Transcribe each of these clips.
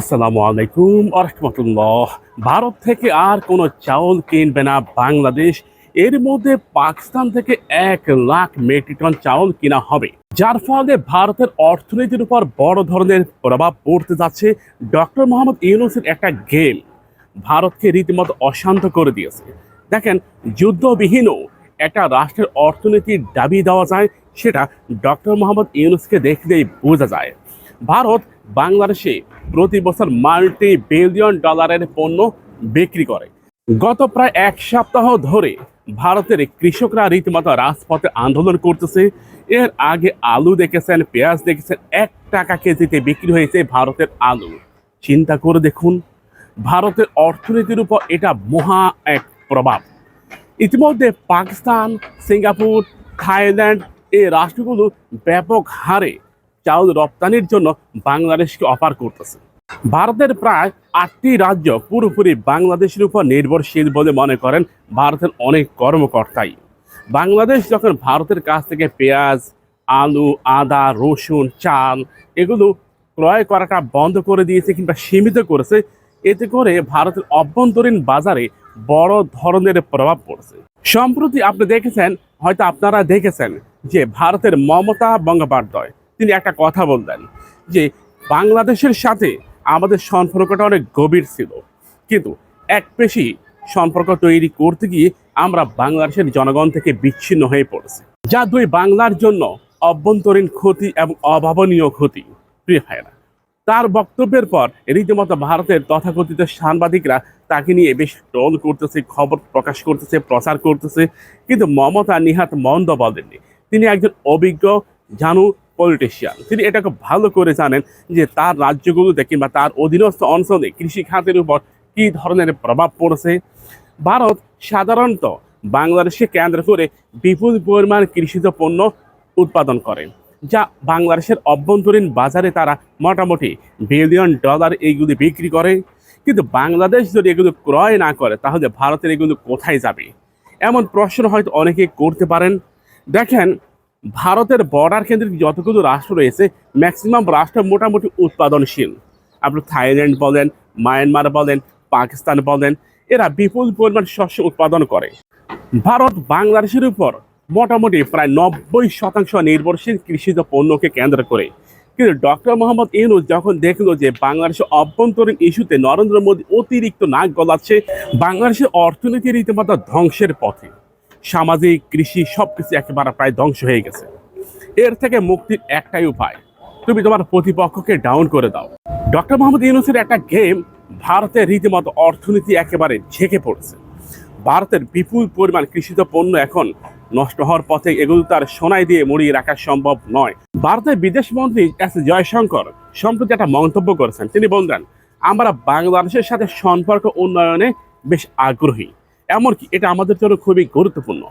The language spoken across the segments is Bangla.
আসসালামু আলাইকুম আরহামতুল্লাহ ভারত থেকে আর কোনো চাউল কিনবে না বাংলাদেশ। এর মধ্যে পাকিস্তান থেকে এক লাখ মেট্রিক টন চাউল কিনা হবে। যার ফলে ভারতের অর্থনীতির উপর বড় ধরনের প্রভাব পড়তে যাচ্ছে ডক্টর মোহাম্মদ ইউনুসের একটা গেম। ভারতকে রীতিমতো অশান্ত করে দিয়েছে। দেখেন যুদ্ধবিহীনও একটা রাষ্ট্রের অর্থনীতির দাবি দেওয়া যায়, সেটা ডক্টর মোহাম্মদ ইউনুসকে দেখলেই বোঝা যায়। ভারত বাংলাদেশে প্রতি বছর মাল্টি বিলিয়ন ডলারের পণ্য বিক্রি করে। গত প্রায় এক সপ্তাহ ধরে ভারতের কৃষকরা রীতিমতো রাজপথে আন্দোলন করতেছে। এর আগে আলু দেখেছেন, পেঁয়াজ দেখেছেন, এক টাকা কেজিতে বিক্রি হয়েছে ভারতের আলু। চিন্তা করে দেখুন, ভারতের অর্থনীতির উপর এটা মহা এক প্রভাব। ইতিমধ্যে পাকিস্তান, সিঙ্গাপুর, থাইল্যান্ড এই রাষ্ট্রগুলো ব্যাপক হারে চাউল রপ্তানির জন্য বাংলাদেশকে অফার করতেছে। ভারতের প্রায় আটটি রাজ্য পুরোপুরি বাংলাদেশের উপর নির্ভরশীল বলে মনে করেন ভারতের অনেক কর্মকর্তাই। বাংলাদেশ যখন ভারতের কাছ থেকে পেঁয়াজ, আলু, আদা, রসুন, চাল এগুলো ক্রয় করাটা বন্ধ করে দিয়েছে কিংবা সীমিত করেছে, এতে করে ভারতের অভ্যন্তরীণ বাজারে বড় ধরনের প্রভাব পড়ছে। সম্প্রতি আপনি দেখেছেন, হয়তো আপনারা দেখেছেন যে ভারতের মমতা বন্দ্যোপাধ্যায় তিনি একটা কথা বললেন যে বাংলাদেশের সাথে আমাদের সম্পর্কটা অনেক গভীর ছিল। কিন্তু এক পেশি সম্পর্ক তৈরি করতে গিয়ে আমরা বাংলাদেশের জনগণ থেকে বিচ্ছিন্ন হয়ে পড়েছি। যা দুই বাংলার জন্য অভ্যন্তরীণ ক্ষতি এবং অভাবনীয় ক্ষতি, প্রিয় ভাইরা তার বক্তব্যের পর রীতিমতো ভারতের তথাকথিত সাংবাদিকরা তাকে নিয়ে বেশ ট্রোল করতেছে, খবর প্রকাশ করতেছে, প্রচার করতেছে। কিন্তু মমতা নিহাত মন্দ বলেননি। তিনি একজন অভিজ্ঞ জানু পলিটিশিয়ান। তিনি এটা খুব ভালো করে জানেন যে তার রাজ্যগুলোতে কিংবা তার অধীনস্থ অঞ্চলে কৃষি খাতের উপর কী ধরনের প্রভাব পড়ছে? ভারত সাধারণত বাংলাদেশকে কেন্দ্র করে বিপুল পরিমাণ কৃষিজ পণ্য উৎপাদন করে, যা বাংলাদেশের অভ্যন্তরীণ বাজারে তারা মোটামুটি বিলিয়ন ডলার এইগুলি বিক্রি করে। কিন্তু বাংলাদেশ যদি এগুলো ক্রয় না করে, তাহলে ভারতের এগুলো কোথায় যাবে? এমন প্রশ্ন হয়তো অনেকে করতে পারেন। দেখেন ভারতের বর্ডার কেন্দ্রিক যতগুলো রাষ্ট্র রয়েছে ম্যাক্সিমাম রাষ্ট্র মোটামুটি উৎপাদনশীল। আপনি থাইল্যান্ড বলেন, মায়ানমার বলেন, পাকিস্তান বলেন, এরা বিপুল পরিমাণ শস্য উৎপাদন করে। ভারত বাংলাদেশের উপর মোটামুটি প্রায় নব্বই শতাংশ নির্ভরশীল কৃষিজ পণ্যকে কেন্দ্র করে। কিন্তু ডক্টর মোহাম্মদ ইউনুস যখন দেখল যে বাংলাদেশের অভ্যন্তরীণ ইস্যুতে নরেন্দ্র মোদী অতিরিক্ত নাক গলাচ্ছে, বাংলাদেশের অর্থনীতি রীতিমতো ধ্বংসের পথে। সামাজিক, কৃষি সব কিছু একেবারে প্রায় ধ্বংস হয়ে গেছে। এর থেকে মুক্তির একটাই উপায়, তুমি তোমার প্রতিপক্ষকে ডাউন করে দাও। ডক্টর মোহাম্মদ ইউনুসের একটা গেম ভারতের রীতিমতো অর্থনীতি একেবারে ঝেঁকে পড়েছে। ভারতের বিপুল পরিমাণ কৃষিজ পণ্য এখন নষ্ট হওয়ার পথে এগুলো তার সোনাই দিয়ে মুড়িয়ে রাখা সম্ভব নয়। ভারতের বিদেশ মন্ত্রী এস জয়শঙ্কর সম্প্রতি একটা মন্তব্য করেছেন। তিনি বললেন, আমরা বাংলাদেশের সাথে সম্পর্ক উন্নয়নে বেশ আগ্রহী। এমনকি এটা আমাদের জন্য খুবই গুরুত্বপূর্ণ।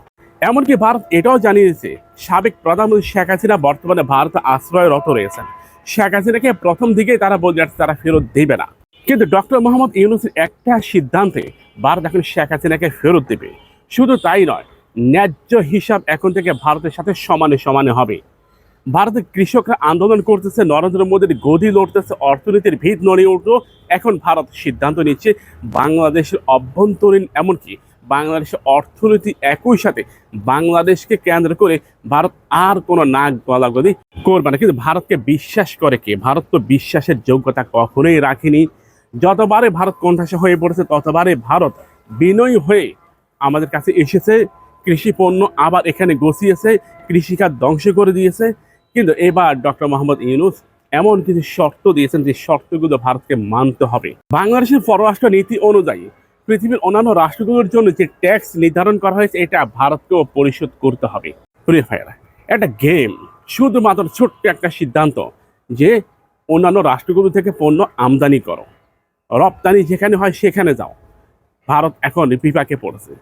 এমনকি ভারত এটাও জানিয়েছে, সাবেক প্রধানমন্ত্রী শেখ হাসিনা বর্তমানে ভারতে আশ্রয়রত রয়েছেন। শেখ হাসিনাকে প্রথম দিকেই তারা বলে যাচ্ছে তারা ফেরত দেবে না। কিন্তু ডক্টর মোহাম্মদ ইউনুসের একটা সিদ্ধান্তে ভারত এখন শেখ হাসিনাকে ফেরত দেবে। শুধু তাই নয়, ন্যায্য হিসাব এখন থেকে ভারতের সাথে সমানে সমানে হবে। ভারতের কৃষকরা আন্দোলন করতেছে, নরেন্দ্র মোদীর গদি লড়তেছে, অর্থনীতির ভিত নড়িয়ে উঠল। এখন ভারত সিদ্ধান্ত নিচ্ছে, বাংলাদেশের অভ্যন্তরীণ এমনকি বাংলাদেশের অর্থনীতি একই সাথে বাংলাদেশকে কেন্দ্র করে ভারত আর কোনো নাক গলাগলি করবে না। কিন্তু ভারতকে বিশ্বাস করে কে? ভারত তো বিশ্বাসের যোগ্যতা কখনোই রাখেনি। যতবারে ভারত কোণঠাসা হয়ে পড়েছে, ততবারে ভারত বিনয়ী হয়ে আমাদের কাছে এসেছে। কৃষি পণ্য আবার এখানে গছিয়েছে কৃষিকাজ ধ্বংস করে দিয়েছে। কিন্তু এবার ডক্টর মোহাম্মদ ইউনুস এমন কিছু শর্ত দিয়েছেন যে শর্তগুলো ভারতকে মানতে হবে। বাংলাদেশের পররাষ্ট্র নীতি অনুযায়ী পৃথিবীর অন্যান্য রাষ্ট্রগুলোর জন্য যে ট্যাক্স নির্ধারণ করা হয়েছে, এটা ভারতকেও পরিশোধ করতে হবে। প্রিয় ভাইয়েরা, একটা গেম শুধুমাত্র ছোট্ট একটা সিদ্ধান্ত যে অন্যান্য রাষ্ট্রগুলো থেকে পণ্য আমদানি করো। রপ্তানি যেখানে হয়, সেখানে যাও। ভারত এখন বিপাকে পড়েছে।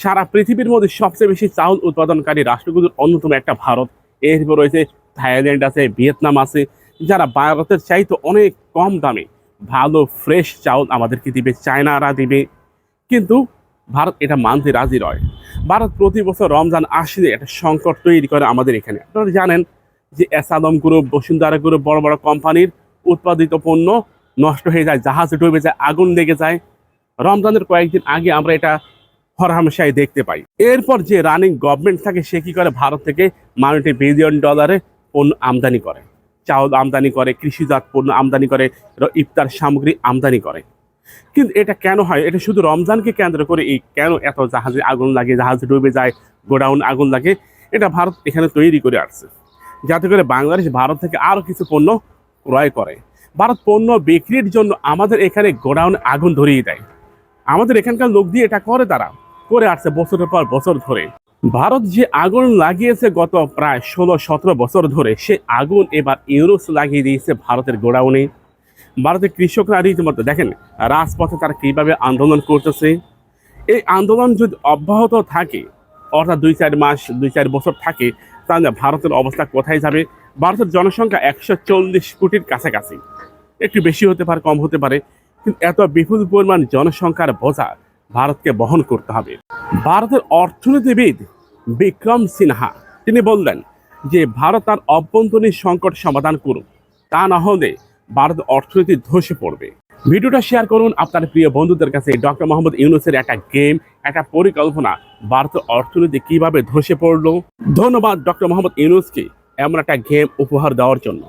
সারা পৃথিবীর মধ্যে সবচেয়ে বেশি চাউল উৎপাদনকারী রাষ্ট্রগুলোর অন্যতম একটা ভারত। এরপর রয়েছে থাইল্যান্ড আছে, ভিয়েতনাম আছে, যারা ভারতের চাইতে অনেক কম দামে ভালো ফ্রেশ চাউল আমাদেরকে দিবে, চায়নারা দিবে। কিন্তু ভারত এটা মানতে রাজি নয়। ভারত প্রতি বছর রমজান আসলে একটা সংকট তৈরি করে আমাদের এখানে। আপনারা জানেন যে এসাদম গ্রুপ, বসুন্ধরা গ্রুপ, বড় বড় কোম্পানির উৎপাদিত পণ্য নষ্ট হয়ে যায়, জাহাজ ডুবে যায়, আগুন লেগে যায়। রমজানের কয়েকদিন আগে আমরা এটা হরহামেশাই দেখতে পাই। এরপর যে রানিং গভর্নমেন্ট থাকে, সে কী করে? ভারত থেকে মাল্টি বিলিয়ন ডলারে পণ্য আমদানি করে। চাউল আমদানি করে, কৃষিজাত পণ্য আমদানি করে, ইফতার সামগ্রী আমদানি করে। কিন্তু এটা কেন হয়? এটা শুধু রমজানকে কেন্দ্র করে এই কেন এত জাহাজে আগুন লাগে, জাহাজ ডুবে যায়, গোডাউন আগুন লাগে? এটা ভারত এখানে তৈরি করে আসছে যাতে করে বাংলাদেশ ভারত থেকে আরও কিছু পণ্য ক্রয় করে। ভারত পণ্য বিক্রির জন্য আমাদের এখানে গোডাউন আগুন ধরিয়ে দেয়। আমাদের এখানকার লোক দিয়ে এটা করে তারা। করে আসছে বছরের পর বছর ধরে। ভারত যে আগুন লাগিয়েছে গত প্রায় ষোলো সতেরো বছর ধরে, সে আগুন এবার ইউরোস লাগিয়ে দিয়েছে ভারতের গোডাউনে। ভারতের কৃষকরা রীতিমতো দেখেন রাজপথে তারা কীভাবে আন্দোলন করতেছে। এই আন্দোলন যদি অব্যাহত থাকে, অর্থাৎ দুই চার মাস, দুই চার বছর থাকে, তাহলে ভারতের অবস্থা কোথায় যাবে? ভারতের জনসংখ্যা একশো চল্লিশ কোটির কাছাকাছি। একটু বেশি হতে পারে, কম হতে পারে, কিন্তু এত বিপুল পরিমাণ জনসংখ্যার বোঝা ভারতকে বহন করতে হবে। ভারতের অর্থনীতিবিদ বিক্রম সিনহা, তিনি বললেন যে, ভারত তার অভ্যন্তরীণ সংকট সমাধান করুক। তা না হলে ভারত অর্থনীতি ধসে পড়বে। ভিডিওটা শেয়ার করুন আপনার প্রিয় বন্ধুদের কাছে। ডক্টর মোহাম্মদ ইউনুসের একটা গেম একটা পরিকল্পনা ভারত অর্থনীতি কীভাবে ধসে পড়ল। ধন্যবাদ ডক্টর মোহাম্মদ ইউনুসকে এমন একটা গেম উপহার দেওয়ার জন্য।